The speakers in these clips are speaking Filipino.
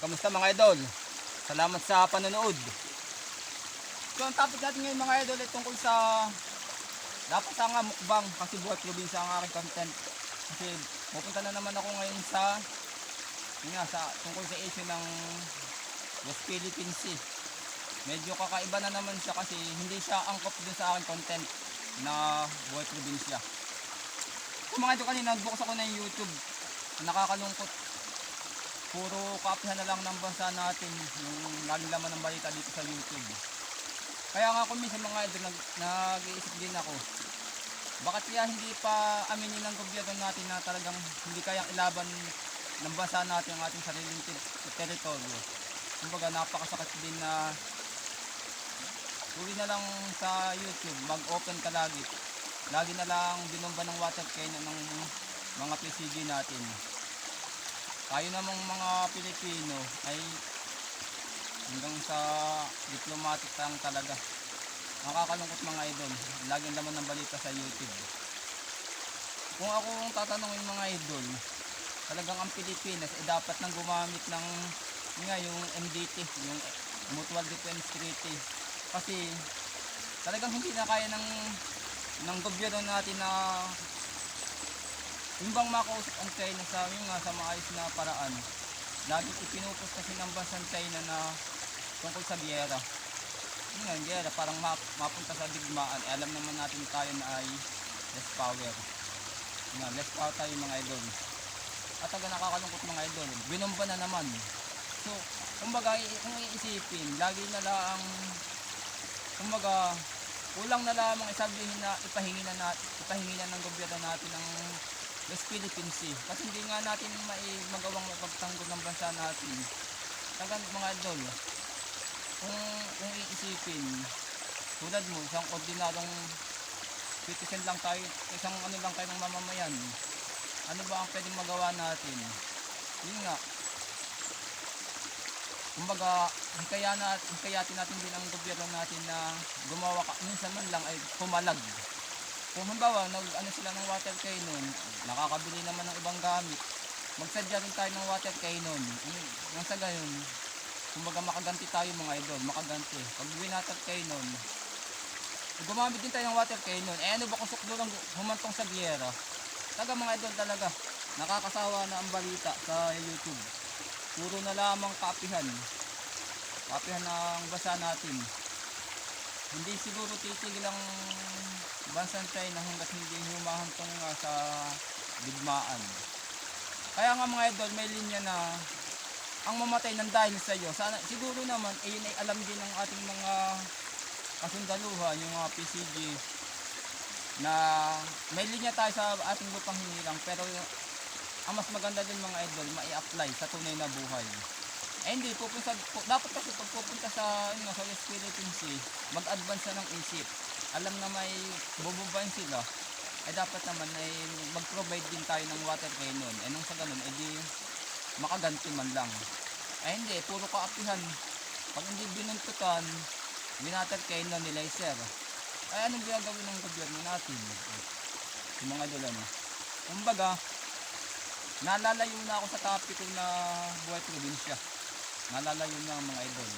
Kamusta mga idol? Salamat sa panonood. So ang topic natin ngayon mga idol ay tungkol sa dapat sa nga mukbang kasi buhay probinsya ang aking content. Kasi pupunta na naman ako ngayon sa nga, sa tungkol sa issue ng West Philippine Sea. Medyo kakaiba na naman siya kasi hindi siya angkop dun sa aking content na buhay probinsya. So mga idol kanina nagbukas ako ng YouTube. Nakakalungkot puro kapihan na lang ng bansa natin yung laging laman ng balita dito sa YouTube. Kaya nga kung minsan mga idol, nag, nag-iisip din ako, bakit kaya hindi pa aminin ng gobyerno natin na talagang hindi kayang ilaban ng bansa natin ang ating sariling ter- teritoryo. Kumbaga napakasakit din na uli na lang sa YouTube, mag-open ka lagi. Lagi na lang binomba ng water cannon ng mga PCG natin tayo namang mga Pilipino ay hanggang sa diplomatic lang talaga. Nakakalungkot mga idol. Laging laman ng balita sa YouTube. Kung ako ang tatanungin mga idol, talagang ang Pilipinas ay dapat nang gumamit ng nga yung MDT, yung Mutual Defense Treaty. Kasi talagang hindi na kaya ng ng gobyerno natin na yung bang makausap ang China sa yung nga sa maayos na paraan. Lagi ipinupos kasi ng bansang China na tungkol sa giyera. Yung nga, giyera parang map, mapunta sa digmaan. Eh, alam naman natin tayo na ay less power. Yung nga, less power tayo mga idol. At taga nakakalungkot mga idol. Binomba na naman. So, kumbaga, kung iisipin, lagi na lang, kumbaga, kulang na lamang isabihin na ipahingi na, nat, ipahingi na ng gobyerno natin ng West Philippine Sea. Kasi hindi nga natin magawang pagtanggol ng bansa natin. Tagan mga idol, kung, kung iisipin, tulad mo, isang ordinaryong citizen lang tayo, isang ano lang tayo ng mamamayan, ano ba ang pwedeng magawa natin? Yun nga, kumbaga, hikaya na, hikayatin natin din ang gobyerno natin na gumawa ka, minsan man lang ay pumalag kung halimbawa, nag, ano sila ng water cannon, nakakabili naman ng ibang gamit, magsadya rin tayo ng water cannon. Nang sa gayon, kumbaga makaganti tayo mga idol, makaganti. Pag winater cannon, gumamit din tayo ng water cannon. Eh ano ba kung suklo lang humantong sa giyera? Taga mga idol talaga, nakakasawa na ang balita sa YouTube. Puro na lamang kapihan. Kapihan ng basa natin. Hindi siguro titigil ang bansang China hanggat hindi humahantong nga sa digmaan. Kaya nga mga idol, may linya na ang mamatay ng dahil sa iyo. Sana, siguro naman, eh, ay alam din ng ating mga kasundaluhan, yung mga PCG, na may linya tayo sa ating lupang hinilang. Pero ang mas maganda din mga idol, mai-apply sa tunay na buhay. Eh hindi, pupunta, pu- dapat kasi pag pupunta sa, nga, sa West Philippine Sea, mag-advance na ng isip. Alam na may bubumbayin sila, eh dapat naman ay mag-provide din tayo ng water cannon. Eh nung sa ganun, eh di makaganti man lang. Eh hindi, puro kaapihan. Pag hindi binuntutan, binater cannon ni laser. Eh anong ginagawin ng gobyerno natin? Yung mga dolan. Kumbaga, nalalayo na ako sa topic ko na buhay probinsya. Nalalayo na ang mga idol.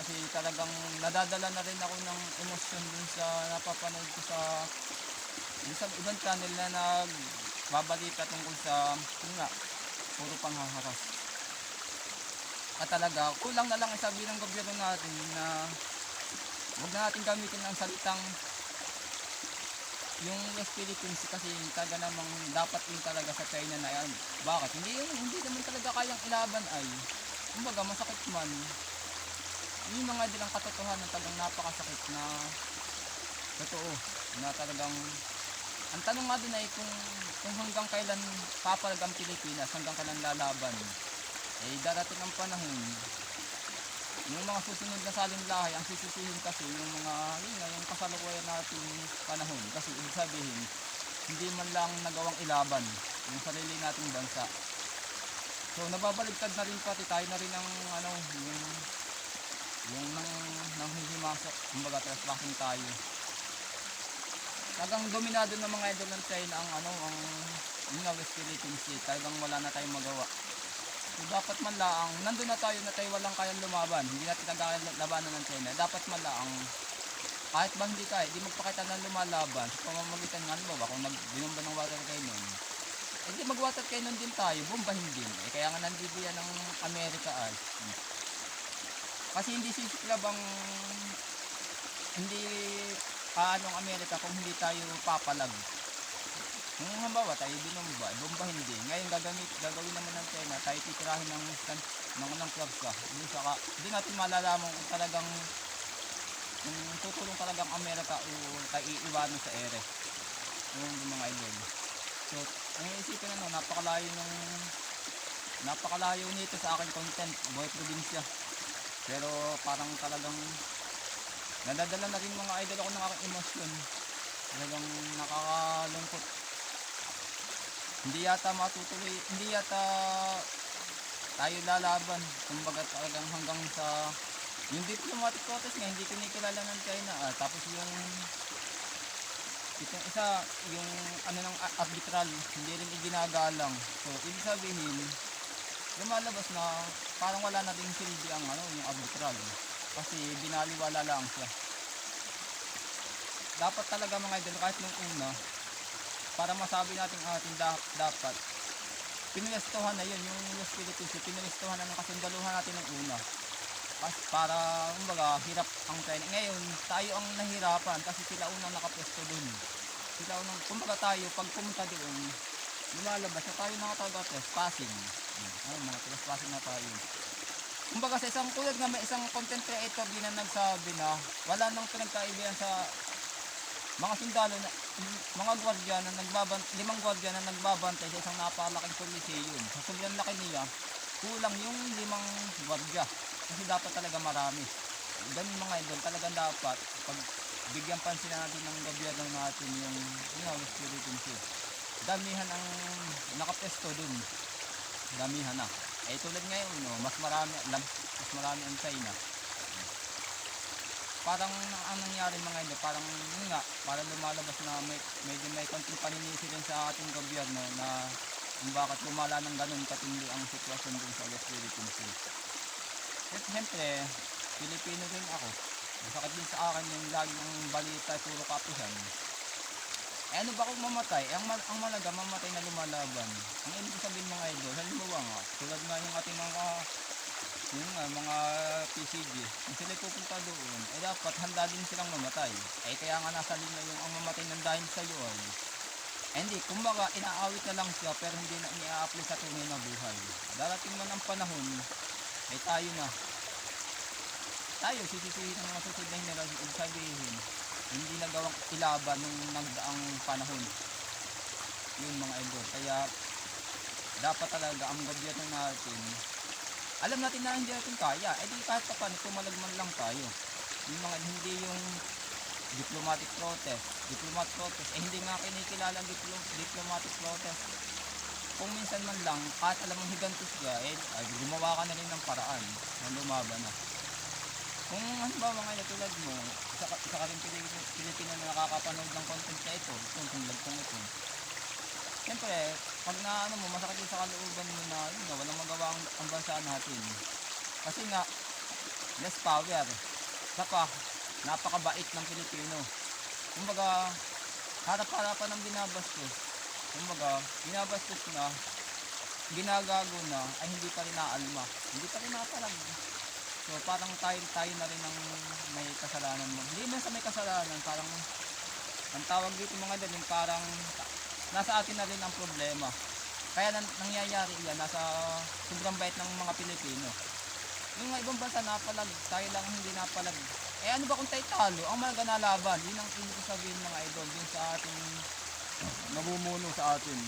Kasi talagang nadadala na rin ako ng emosyon dun sa napapanood ko sa sa ibang channel na nagbabalita tungkol sa yun nga, puro panghaharas. At talaga, kulang na lang isabi ng gobyerno natin na huwag na natin gamitin ang salitang yung West Philippines kasi talaga namang dapat din talaga sa China na yan. Bakit? Hindi, hindi naman talaga kayang ilaban ay kumbaga masakit man. Yung mga dilang katotohanan talagang napakasakit na totoo na talagang ang tanong nga din ay kung, kung hanggang kailan papalag ang Pilipinas hanggang kailan lalaban. Eh darating ang panahon. Yung mga susunod na saling lahi ang sisisihin kasi yung mga yun nga, yung kasalukuyan natin panahon. Kasi ibig sabihin hindi man lang nagawang ilaban yung sarili nating bansa so nababaligtad na rin pati tayo na rin ang ano yung yung nang nang hihimasok kumbaga trespassing tayo. Talagang dominado ng mga idol ng China ang ano ang yung nga West Philippine Sea. Talagang wala na tayong magawa. So dapat man lang, nandun na tayo na tayo walang kayang lumaban. Hindi natin kagaya labanan ng China. Dapat man lang, kahit ba hindi kaya, di magpakita ng lumalaban. Sa pamamagitan nga ba, kung nagbinomba ng water cannon, eh di mag-water cannon din tayo, bombahin din. Eh, kaya nga nandito yan ng Amerika ay. Kasi hindi sisiklab ang hindi paano ang Amerika kung hindi tayo papalag. Kung halimbawa tayo binomba, bombahin din. Ngayon gagamit, gagawin naman ng China, tayo titirahin ng ng ng clubs ka. Doon saka, doon natin malalaman kung talagang kung tutulong talagang Amerika o tayo sa ere. Yung mga idol. So, ang iisipin na no, napakalayo ng napakalayo nito sa aking content, boy probinsya. Pero parang talagang nadadala na rin mga idol ako ng aking emosyon. Talagang nakakalungkot. Hindi yata matutuloy, hindi yata tayo lalaban. Kumbaga talagang hanggang sa yung diplomatic protest nga hindi kinikilala ng China. Ah, tapos yung itong isa, yung ano ng arbitral, hindi rin iginagalang. So, ibig sabihin, lumalabas na parang wala na din silbi ang ano, yung arbitral. Kasi binaliwala lang siya. Dapat talaga mga idol, kahit nung una, para masabi natin ating da- dapat, pinuwestuhan na yun, yung Los Philippines, pinuwestuhan na ng kasundaluhan natin ng una. Pas para, kumbaga, hirap ang China. Ngayon, tayo ang nahirapan kasi sila unang nakapwesto dun. Sila unang, kumbaga tayo, pag pumunta doon, lumalabas na tayo mga taga trespassing. Ay, mga trespassing na tayo. Kumbaga sa isang tulad nga may isang content creator din na nagsabi na wala nang pinagkaibigan sa mga sundalo na mga gwardiya na nagbaban limang gwardiya na nagbabantay sa isang napakalaking coliseum. Sa sobrang laki niya, kulang yung limang gwardiya. Kasi dapat talaga marami. Ganun mga idol, talagang dapat pag bigyan pansin natin ng gobyerno natin yung Philippines Sea. Damihan ang nakapesto dun. Damihan na. Eh tulad ngayon, no, mas marami, mas marami ang China. Parang ang nangyari mga idol, parang yun nga, parang lumalabas na may, medyo may konting paninisi rin sa ating gobyerno na kung bakit lumala ng ganun katindi ang sitwasyon dun sa West Philippines Sea. At siyempre, Pilipino rin ako. Masakit din sa akin yung lagi ng balita, puro kapihan. Eh ano ba kung mamatay? Eh, ang, mal- ang malaga, mamatay na lumalaban. Ang ibig sabihin mga idol, halimbawa nga, tulad nga yung ating mga yung nga, mga PCG, kung sila pupunta doon, eh dapat handa din silang mamatay. Eh kaya nga nasa linya yung ang mamatay ng dahil sa yun. Eh, hindi, kumbaga inaawit na lang siya pero hindi na i-apply sa tunay na buhay. Darating man ang panahon, ay tayo na. Tayo, sisisihin ng mga susunod na henerasyon. Ibig sabihin, hindi nagawang ilaban nung nagdaang panahon. Yun mga idol. Kaya, dapat talaga ang gobyerno natin, alam natin na hindi natin kaya. Eh di kahit pa paano, tumalagman lang tayo. Yung mga, hindi yung diplomatic protest. Diplomatic protest. Eh hindi nga kinikilala ang diplo- diplomatic protest kung minsan man lang, kahit alam mong higantos ka, eh, ay, gumawa ka na rin ng paraan na lumaban na. Kung ba mga ina tulad mo, isa ka, isa ka rin Pilipino, na nakakapanood ng content na ito, itong tulad kong ito. Siyempre, pag na ano mo, masakit din sa kalooban mo na, yun nga, walang magawa ang, ang bansa natin. Kasi nga, less power. Saka, napakabait ng Pilipino. Kumbaga, harap-harapan ng binabastos. Kumbaga, binabastos na, ginagago na, ay hindi pa rin naalma. Hindi pa rin napalag. So, parang tayo, tayo na rin ang may kasalanan mo. Hindi man sa may kasalanan, parang, ang tawag dito mga dalin, parang, nasa atin na rin ang problema. Kaya nan, nangyayari yan, nasa sobrang bait ng mga Pilipino. Yung mga ibang bansa napalag, tayo lang ang hindi napalag. Eh ano ba kung tayo talo? Ang mga ganalaban, yun ang ibig sabihin mga idol, dun sa ating namumuno sa atin.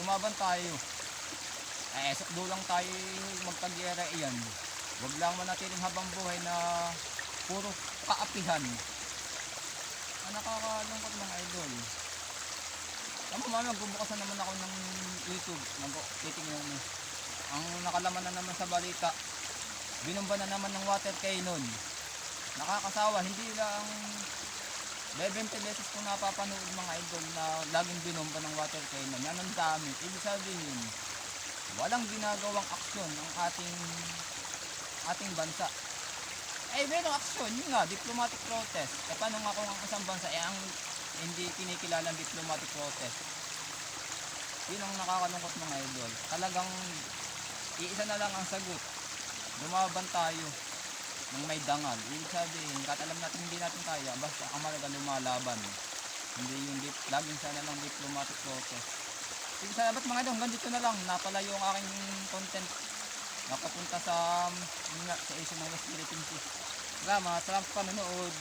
Lumaban tayo. Eh, sakdo lang tayo magkagyera iyan. Huwag lang manatiling habang buhay na puro kaapihan. Ang nakakalungkot mga idol. Tama mo, magbubukasan naman ako ng YouTube. Mag-titingnan mo. Ang nakalaman na naman sa balita, binomba na naman ng water cannon. Nakakasawa, hindi lang 20 beses kong napapanood mga idol na laging binomba ng water cannon. Yan ang dami. Ibig sabihin, walang ginagawang aksyon ng ating ating bansa. Eh, merong aksyon, yun nga, diplomatic protest. Eh, paano nga kung ang isang bansa, eh, ang hindi kinikilalang diplomatic protest? Yun ang nakakalungkot mga idol. Talagang, iisa na lang ang sagot. Lumaban tayo ng may dangal. Ibig sabihin, kahit alam natin hindi natin kaya, basta ang malaga lumalaban. Hindi yung dip, laging sana lang diplomatic protest. Ibig sabihin, ba't mga idol, hanggang dito na lang, napalayo ang aking content. Nakapunta sa, nga, sa issue ng West. Salamat, salamat sa panonood.